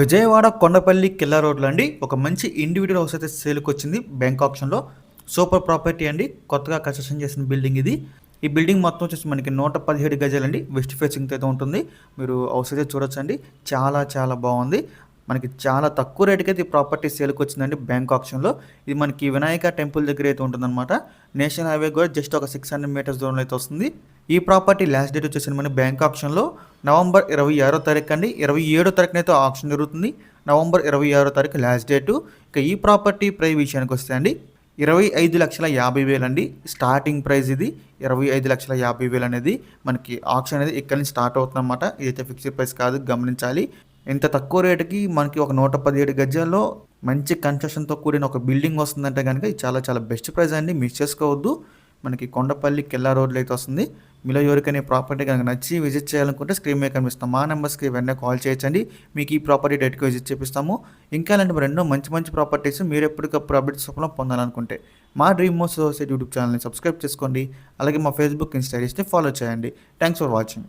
విజయవాడ కొండపల్లి కిల్లా రోడ్లో అండి ఒక మంచి ఇండివిజువల్ హౌస్ అయితే సేల్కి వచ్చింది బ్యాంక్ ఆప్షన్లో సూపర్ ప్రాపర్టీ అండి. కొత్తగా కన్స్ట్రక్షన్ చేసిన బిల్డింగ్ ఇది. ఈ బిల్డింగ్ మొత్తం వచ్చేసి మనకి నూట పదిహేడు గజాలండి. వెస్ట్ ఫేసింగ్ అయితే ఉంటుంది. మీరు హౌస్ అయితే చూడొచ్చండి. చాలా చాలా బాగుంది. మనకి చాలా తక్కువ రేటుకి అయితే ఈ ప్రాపర్టీ సేల్కి వచ్చిందండి బ్యాంక్ ఆప్షన్లో ఇది మనకి వినాయక టెంపుల్ దగ్గర అయితే ఉంటుందన్నమాట. నేషనల్ హైవే కూడా జస్ట్ ఒక సిక్స్ హండ్రెడ్ మీటర్స్ దూరంలో అయితే వస్తుంది. ఈ ప్రాపర్టీ లాస్ట్ డేట్ వచ్చేసి మన బ్యాంక్ ఆప్షన్లో నవంబర్ ఇరవై ఆరో తారీఖు అండి. ఇరవై ఏడో తారీఖున అయితే ఆప్షన్ జరుగుతుంది. నవంబర్ ఇరవై ఆరో తారీఖు లాస్ట్ డేటు ఇక ఈ ప్రాపర్టీ ప్రై విషయానికి వస్తే అండి ఇరవై ఐదు లక్షల యాభై వేలు అండి. స్టార్టింగ్ ప్రైస్ ఇది. ఇరవై ఐదు లక్షల యాభై వేలు అనేది మనకి ఆప్షన్ అనేది ఇక్కడ నుంచి స్టార్ట్ అవుతుంది అనమాట ఇదైతే ఫిక్స్డ్ ప్రైస్ కాదు గమనించాలి. ఇంత తక్కువ రేటుకి మనకి ఒక నూట పదిహేడు గజాల్లో మంచి కన్స్ట్రక్షన్తో కూడిన ఒక బిల్డింగ్ వస్తుందంటే కనుక ఇది చాలా చాలా బెస్ట్ ప్రైస్ అండి. మిస్ చేసుకోవద్దు. మనకి కొండపల్లి కిల్లా రోడ్లో అయితే వస్తుంది. మీలో ఎవరికైనా ప్రాపర్టీ కనుక నచ్చి విజిట్ చేయాలనుకుంటే స్క్రీన్ మీద కనిపిస్తాం మా నెంబర్స్కి వెంటనే కాల్ చేయొచ్చండి. మీకు ఈ ప్రాపర్టీ డేట్కి విజిట్ చేపిస్తాము. ఇంకా ఇలాంటి మరి ఎన్నో మంచి మంచి ప్రాపర్టీస్ మీరు ఎప్పటికప్పుడు అప్డేట్స్ రూపంలో పొందాలనుకుంటే మా డ్రీమ్ మోస్ సొసైటీ యూట్యూబ్ ఛానల్ని సబ్స్క్రైబ్ చేసుకోండి. అలాగే మా ఫేస్బుక్ ఇన్స్టాగ్రామ్ని ఫాలో చేయండి. Thanks for watching.